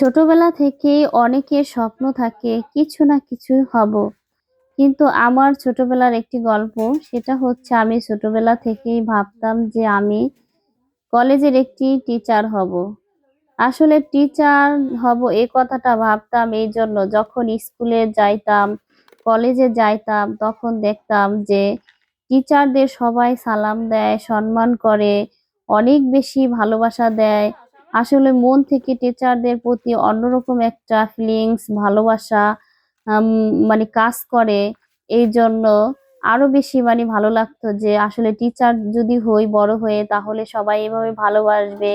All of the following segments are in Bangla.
ছোটবেলা থেকেই অনেকের স্বপ্ন থাকে, কিছু না কিছু হব। কিন্তু আমার ছোটবেলার একটি গল্প, সেটা হচ্ছে আমি ছোটবেলা থেকেই ভাবতাম যে আমি কলেজের একটি টিচার হব। আসলে টিচার হব এই কথাটা ভাবতাম এই জন্য, যখন স্কুলে যাইতাম, কলেজে যাইতাম, তখন দেখতাম যে টিচারদের সবাই সালাম দেয়, সম্মান করে, অনেক বেশি ভালোবাসা দেয়। আসলে মন থেকে টিচারদের প্রতি অন্যরকম একটা ফিলিংস ভালোবাসা মানে কাজ করে। এই জন্য আরও বেশি মানে ভালো লাগতো যে, আসলে টিচার যদি হই, বড় হয়ে, তাহলে সবাই এভাবে ভালোবাসবে,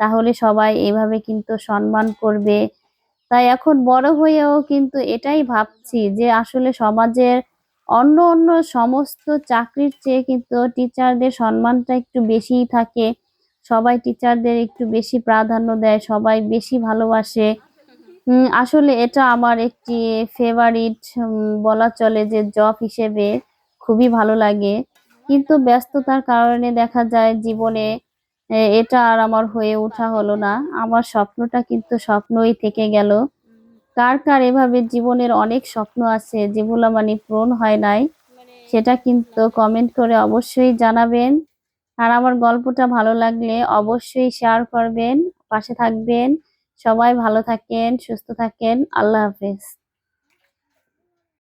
তাহলে সবাই এভাবে কিন্তু সম্মান করবে। তাই এখন বড় হয়েও কিন্তু এটাই ভাবছি যে, আসলে সমাজের অন্য অন্য সমস্ত চাকরির চেয়ে কিন্তু টিচারদের সম্মানটা একটু বেশিই থাকে। সবাই টিচারদের একটু বেশি প্রাধান্য দেয় সবাই বেশি ভালোবাসে। আসলে এটা আমার একটি ফেভারিট বলা চলে যে জব হিসেবে খুবই ভালো লাগে। কিন্তু ব্যস্ততার কারণে দেখা যায় জীবনে এটা আর আমার হয়ে ওঠা হলো না। আমার স্বপ্নটা কিন্তু স্বপ্নই থেকে গেল। কার কার এভাবে জীবনের অনেক স্বপ্ন আছে যেগুলো মানে পূরণ হয় নাই সেটা কিন্তু কমেন্ট করে অবশ্যই জানাবেন। আর আমার গল্পটা ভালো লাগলে অবশ্যই শেয়ার করবেন, পাশে থাকবেন। সবাই ভালো থাকেন, সুস্থ থাকেন। আল্লাহ হাফেজ।